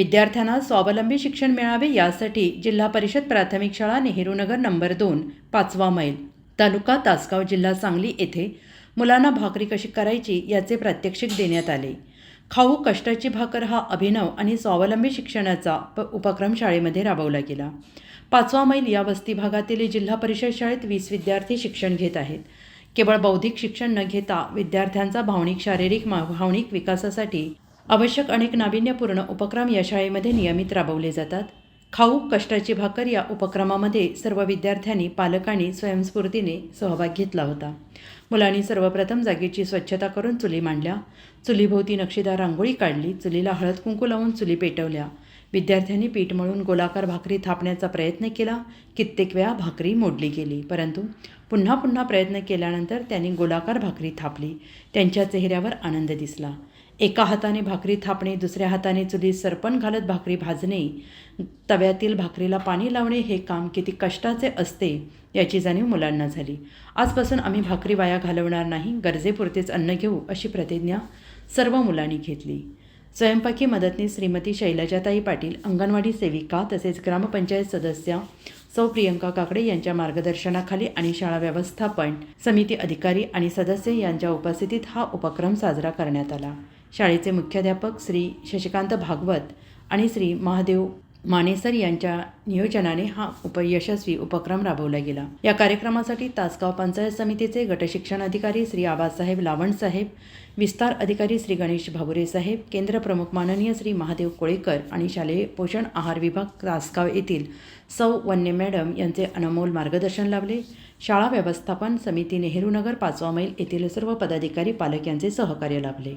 विद्यार्थ्यांना स्वावलंबी शिक्षण मिळावे यासाठी जिल्हा परिषद प्राथमिक शाळा नेहरूनगर नंबर दोन पाचवा मैल. तालुका तासगाव जिल्हा सांगली येथे मुलांना भाकरी कशी करायची याचे प्रात्यक्षिक देण्यात आले. खाऊ कष्टाची भाकर हा अभिनव आणि स्वावलंबी शिक्षणाचा प उपक्रम शाळेमध्ये राबवला गेला. पाचवा मैल या वस्ती भागातील जिल्हा परिषद शाळेत वीस विद्यार्थी शिक्षण घेत आहेत. केवळ बौद्धिक शिक्षण न घेता विद्यार्थ्यांचा भावनिक शारीरिक मा भावनिक विकासासाठी आवश्यक अनेक नाविन्यपूर्ण उपक्रम या शाळेमध्ये नियमित राबवले जातात. खाऊ कष्टाची भाकर या उपक्रमामध्ये सर्व विद्यार्थ्यांनी पालकांनी स्वयंस्फूर्तीने सहभाग घेतला होता. मुलांनी सर्वप्रथम जागेची स्वच्छता करून चुली मांडल्या. चुलीभोवती नक्षीदार रांगोळी काढली चुलीला हळद कुंकू लावून चुली पेटवल्या. विद्यार्थ्यांनी पीठ मळून गोलाकार भाकरी थापण्याचा प्रयत्न केला. कित्येक वेळा भाकरी मोडली गेली परंतु पुन्हा पुन्हा प्रयत्न केल्यानंतर त्यांनी गोलाकार भाकरी थापली. त्यांच्या चेहऱ्यावर आनंद दिसला. एका हाताने भाकरी थापणे दुसऱ्या हाताने चुलीत सरपण घालत भाकरी भाजणे तव्यातील भाकरीला पाणी लावणे हे काम किती कष्टाचे असते याची जाणीव मुलांना झाली. आजपासून आम्ही भाकरी वाया घालवणार नाही गरजेपुरतेच अन्न घेऊ अशी प्रतिज्ञा सर्व मुलांनी घेतली. स्वयंपाकी मदतनीस श्रीमती शैलजाताई पाटील अंगणवाडी सेविका तसेच ग्रामपंचायत सदस्या सौ प्रियंका काकडे यांच्या मार्गदर्शनाखाली आणि शाळा व्यवस्थापन समिती अधिकारी आणि सदस्य यांच्या उपस्थितीत हा उपक्रम साजरा करण्यात आला. शाळेचे मुख्याध्यापक श्री शशिकांत भागवत आणि श्री महादेव मानेसर यांच्या नियोजनाने हा उप यशस्वी उपक्रम राबवला गेला. या कार्यक्रमासाठी तासगाव पंचायत समितीचे गटशिक्षण अधिकारी श्री आबासाहेब लावणसाहेब विस्तार अधिकारी श्री गणेश भाबुरे साहेब केंद्र प्रमुख माननीय श्री महादेव कोळेकर आणि शालेय पोषण आहार विभाग तासगाव येथील सौ वन्य मॅडम यांचे अनमोल मार्गदर्शन लाभले. शाळा व्यवस्थापन समिती नेहरूनगर पाचवा मैल येथील सर्व पदाधिकारी पालक यांचे सहकार्य लाभले.